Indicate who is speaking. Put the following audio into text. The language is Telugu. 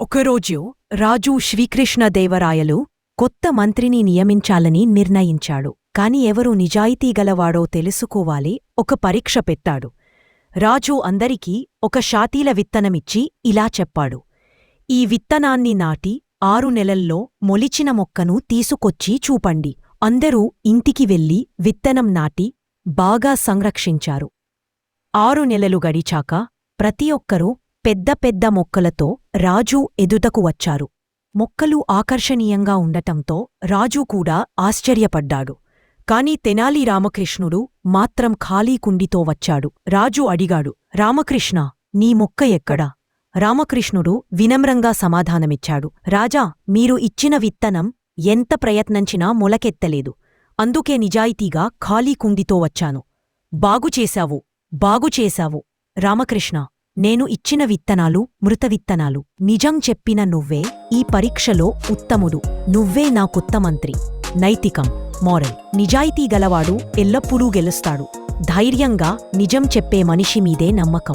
Speaker 1: ఒకరోజు రాజు శ్రీకృష్ణదేవరాయలు కొత్త మంత్రిని నియమించాలని నిర్ణయించాడు. కాని ఎవరు నిజాయితీగలవాడో తెలుసుకోవాలి ఒక పరీక్ష పెట్టాడు. రాజు అందరికీ ఒక షాతీల విత్తనమిచ్చి ఇలా చెప్పాడు. ఈ విత్తనాన్ని నాటి ఆరు నెలల్లో మొలిచిన మొక్కను తీసుకొచ్చి చూపండి. అందరూ ఇంటికి వెళ్ళి విత్తనం నాటి బాగా సంరక్షించారు. ఆరు నెలలు గడిచాక ప్రతి ఒక్కరూ పెద్ద పెద్ద మొక్కలతో రాజు ఎదుటకు వచ్చారు. మొక్కలు ఆకర్షణీయంగా ఉండటంతో రాజు కూడా ఆశ్చర్యపడ్డాడు. కాని తెనాలి రామకృష్ణుడు మాత్రం ఖాళీ కుండితో వచ్చాడు. రాజు అడిగాడు రామకృష్ణ నీ మొక్క ఎక్కడా? రామకృష్ణుడు వినమ్రంగా సమాధానమిచ్చాడు రాజా మీరు ఇచ్చిన విత్తనం ఎంత ప్రయత్నంచినా మొలకెత్తలేదు. అందుకే నిజాయితీగా ఖాళీ కుండితో వచ్చాను. బాగుచేశావు బాగుచేశావు రామకృష్ణ నేను ఇచ్చిన విత్తనాలు మృత విత్తనాలు. నిజం చెప్పిన నువ్వే ఈ పరీక్షలో ఉత్తముడు. నువ్వే నా కొత్త మంత్రి. నైతికం మోరల్. నిజాయితీ గలవాడు ఎల్లప్పుడూ గెలుస్తాడు. ధైర్యంగా నిజం చెప్పే మనిషి మీదే నమ్మకం.